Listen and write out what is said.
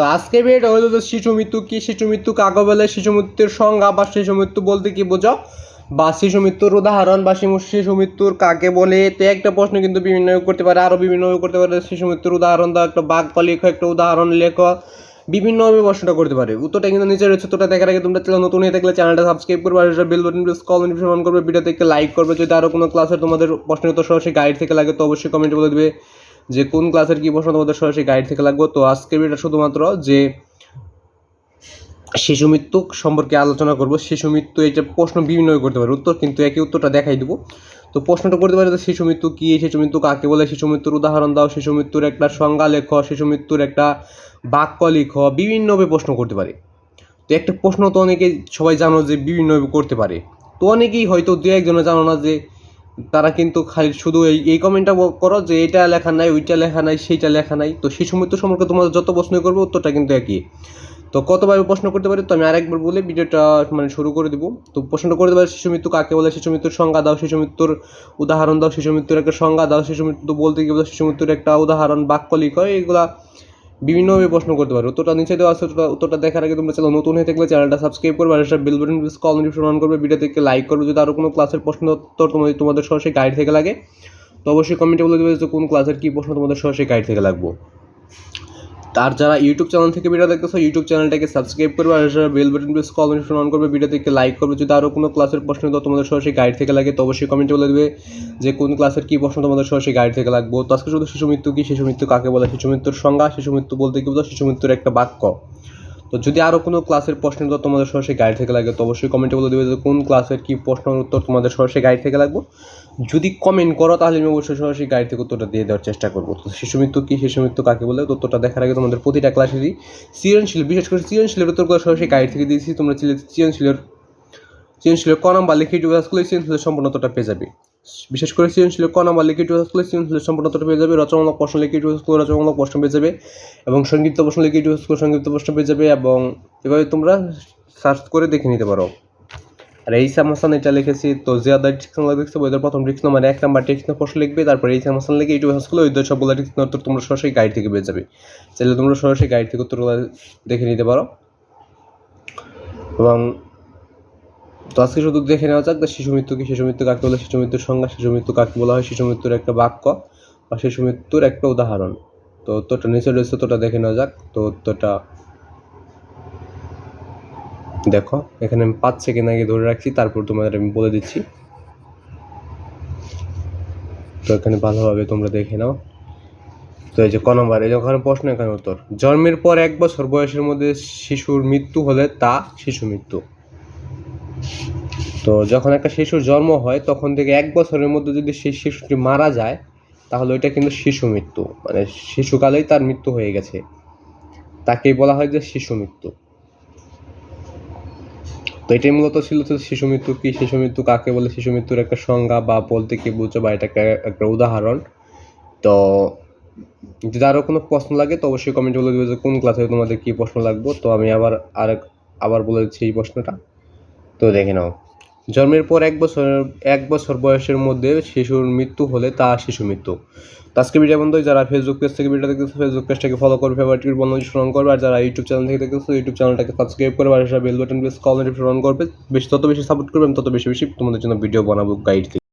তো আজকে ভিডিওটা হলো যে শিশু মৃত্যু কি? শিশু মৃত্যু কাকে বলে? শিশু মৃত্যুর সংজ্ঞা বা শিশু মৃত্যু বলতে কি বোঝো? বা শিশু মৃত্যুর উদাহরণ বা শিশু মৃত্যুর কাকে বলে? তো একটা প্রশ্ন কিন্তু বিভিন্ন করতে পারে আরও বিভিন্ন করতে পারে। শিশু মৃত্যুর উদাহরণ দাও, একটা বাঘ লেখো একটা উদাহরণ লেখো। বিভিন্নভাবে প্রশ্নটা করতে পারে। উত্তরটা কিন্তু নিচে রয়েছে উত্তরটা দেখার আগে তোমরা নতুন হয়ে থাকলে চ্যানেলটা সাবস্ক্রাইব করবে, আর bell button press call notification করবে। ভিডিও থেকে লাইক করবে। যদি আরও কোনো ক্লাসের তোমাদের প্রশ্নের উত্তর সরাসরি গাইড থেকে লাগে, তো অবশ্যই কমেন্টে বলে দেবে। যে কোন ক্লাসের কী প্রশ্ন তোমাদের সরাসরি গাইড থেকে লাগবে। তো আজকের ভিডিওটা শুধুমাত্র যে শিশু মৃত্যু সম্পর্কে আলোচনা করব। শিশু মৃত্যু এটা প্রশ্ন বিভিন্ন করতে পারে, উত্তর কিন্তু একই উত্তরটা দেখাই দেবো। তো প্রশ্নটা করতে পারে যে শিশু মৃত্যু কী? শিশু মৃত্যু কাকে বলে? শিশু মৃত্যুর উদাহরণ দাও। শিশু মৃত্যুর একটা সংজ্ঞা লেখ। শিশু মৃত্যুর একটা বাক্য লিখ। বিভিন্নভাবে প্রশ্ন করতে পারে। তো একটা প্রশ্ন তো অনেকে সবাই জানো যে বিভিন্নভাবে করতে পারে। তো অনেকেই হয়তো দু একজনে জানো না যে তারা কিন্তু খালি শুধু এই এই কমেন্টটা করো যে এটা লেখা নাই, ওইটা লেখা নাই, সেইটা লেখা নাই। তো শিশু মৃত্যু সম্পর্কে তোমাদের যত প্রশ্ন করবে উত্তরটা কিন্তু একই। তো কতভাবে প্রশ্ন করতে পারি? তো আমি আরেকবার বলে ভিডিওটা মানে শুরু করে দিব। তো প্রশ্নটা করতে পারি শিশু মৃত্যু কাকে বলে, শিশু মৃত্যুর সংজ্ঞা দাও, শিশু মৃত্যুর উদাহরণ দাও, শিশু মৃত্যুর একটা সংজ্ঞা দাও, শিশু মৃত্যু বলতে বলে শিশু মৃত্যুর একটা উদাহরণ, বাক্য লিখো, এইগুলা বিভিন্নভাবে প্রশ্ন করতে পারো। উত্তরটা নিচে দেওয়া আছে, উত্তরটা দেখার আগে তোমরা চ্যানেল নতুন হয়ে থাকলে চ্যানেলটা সাবস্ক্রাইব করবে আর bell button press call notification on করবে লাইক করবে। যদি আরও কোনো ক্লাসের প্রশ্ন উত্তর তোমাদের তোমাদের সরাসরি গাইড থেকে লাগে, তো অবশ্যই কমেন্টে বলে দেবে যে কোন ক্লাসের কী প্রশ্ন তোমাদের সরাসরি গাইড থেকে লাগবো। তার যারা ইউটিউব চ্যানেল থেকে ভিডিও দেখতেছো ইউটিউব চ্যানেলটাকে সাবস্ক্রাইব করবে আর যারা bell button press call notification on করবে ভিডিও থেকে লাইক করবে। যদি আরও কোনো ক্লাসের প্রশ্ন তো তোমাদের সরাসরি গাইড থেকে লাগে, তো অবশ্যই কমেন্টে বলে দেবে যে কোন ক্লাসের কী প্রশ্ন তোমাদের সরাসরি গাইড থেকে লাগবো। তো আজকে শুধু শিশু মৃত্যু কী, শিশু মৃত্যু কাকে বলে? শিশু মৃত্যুর সংজ্ঞা, শিশু মৃত্যু বলতে কি বলতো শিশু মৃত্যুর একটা বাক্য। তো যদি আরও কোনো ক্লাসের প্রশ্ন তো তোমাদের সরাসরি গাইড থেকে লাগে, তো অবশ্যই কমেন্টে বলে দেবে যে কোন ক্লাসের কী প্রশ্নের উত্তর তোমাদের সরাসরি গাইড থেকে লাগবো। যদি কমেন্ট করো, তাহলে আমি অবশ্যই সরাসরি গাইড থেকে উত্তরটা দিয়ে দেওয়ার চেষ্টা করব। তো শিশু মৃত্যু কী, শিশু মৃত্যু কাকে বলে? উত্তরটা দেখার আগে তোমাদের প্রতিটা ক্লাসেরই সৃজনশীল, বিশেষ করে সৃজনশীলের উত্তরগুলো সরাসরি গাইড থেকে দিয়েছি। তোমরা সৃজনশীলের সৃজনশীলের ক নাম্বার লিখে ইউটিউব করলে সৃজনশীলের সম্পূর্ণতাটা পেয়ে যাবে। বিশেষ করে সৃজনশীলের ক নাম্বার লিখে ইউটিউব করলে সৃজনশীলের সম্পূর্ণতাটা পেয়ে যাবে, রচনামূলক প্রশ্ন লিখে ইউটিউব করলে রচনামূলক প্রশ্ন পেয়ে যাবে এবং সংক্ষিপ্ত প্রশ্ন লিখে ইউটিউব করলে সংক্ষিপ্ত প্রশ্ন পেয়ে যাবে এবং এভাবে তোমরা সার্চ করে দেখে নিতে পারো। আর এই সামাসান এটা লিখেছি, তো জিয়াদা ট্রিক্স নাম্বার দেখছ ওইদের প্রথম ট্রিক্স নাম্বার, এক নাম্বার নাম্বার প্রশ্ন লিখবে, তারপর এই সামাসান লিখে ইউটিউব হাসগুলো ওইদের সবগুলো ট্রিক্স উত্তর তোমরা সরাসরি গাইড থেকে পেয়ে যাবে। চাইলে তোমরা সরাসরি গাইড থেকে উত্তরগুলো দেখে নিতে পারো। এবং তো আজকে শুধু দেখে নেওয়া যাক শিশু মৃত্যু কি, শিশু মৃত্যু কাকে বলে, শিশু মৃত্যুর সংজ্ঞা, শিশু মৃত্যু কাকে বলা হয়, শিশু মৃত্যুর একটা বাক্য বা শিশু মৃত্যুর একটা উদাহরণ। তো উত্তরটা নিচে রয়েছে, উত্তরটা দেখে নেওয়া যাক। তো উত্তরটা দেখো, এখানে আমি পাঁচ সেকেন্ড আগে ধরে রাখছি, তারপর তোমাদের আমি বলে দিচ্ছি। তো এখানে ভালোভাবে তোমরা দেখে নাও। তো এই যে ক নম্বর, এই ওখানে প্রশ্ন, এখানে উত্তর। জন্মের পর এক বছর বয়সের মধ্যে শিশুর মৃত্যু হলে তা শিশু মৃত্যু। তো যখন একটা শিশুর জন্ম হয়, তখন থেকে এক বছরের মধ্যে যদি সেই শিশুটি মারা যায়, তাহলে ওইটা কিন্তু শিশু মৃত্যু। মানে শিশুকালেই তার মৃত্যু হয়ে গেছে। তাকেই বলা হয় যে শিশু মৃত্যু। তো এটাই মূলত ছিল তো শিশু মৃত্যু কি? শিশু মৃত্যু কাকে বলে? শিশু মৃত্যুর একটা সংজ্ঞা বা বলতে কি বুঝছ বা এটা একটা উদাহরণ? তো যদি আরও কোনো প্রশ্ন লাগে, তো অবশ্যই কমেন্টে বলে দেবে যে কোন ক্লাসে তোমাদের কী প্রশ্ন লাগবে। তো আমি আবার আরেক, আবার বলে দিচ্ছি এই প্রশ্নটা। তো দেখে নাও। জন্মের পর এক বছর এক বছর বয়সের মধ্যে শিশুর মৃত্যু হলে তা শিশু মৃত্যু। আজকে ভিডিও বন্ধু যারা ফেসবুক পেজ থেকে ভিডিও দেখতেছে ফেসবুক পেজটাকে ফলো করবে ফেভারিট বন্ধু স্মরণ করবে, আর যারা ইউটিউব চ্যানেল থেকে দেখতেছে ইউটিউব চ্যানেলটাকে সাবস্ক্রাইব করবে আর bell button press call notification করবে বেশি তত বেশি সাপোর্ট করবে তত বেশি বেশি তোমাদের জন্য ভিডিও বানাবো গাইড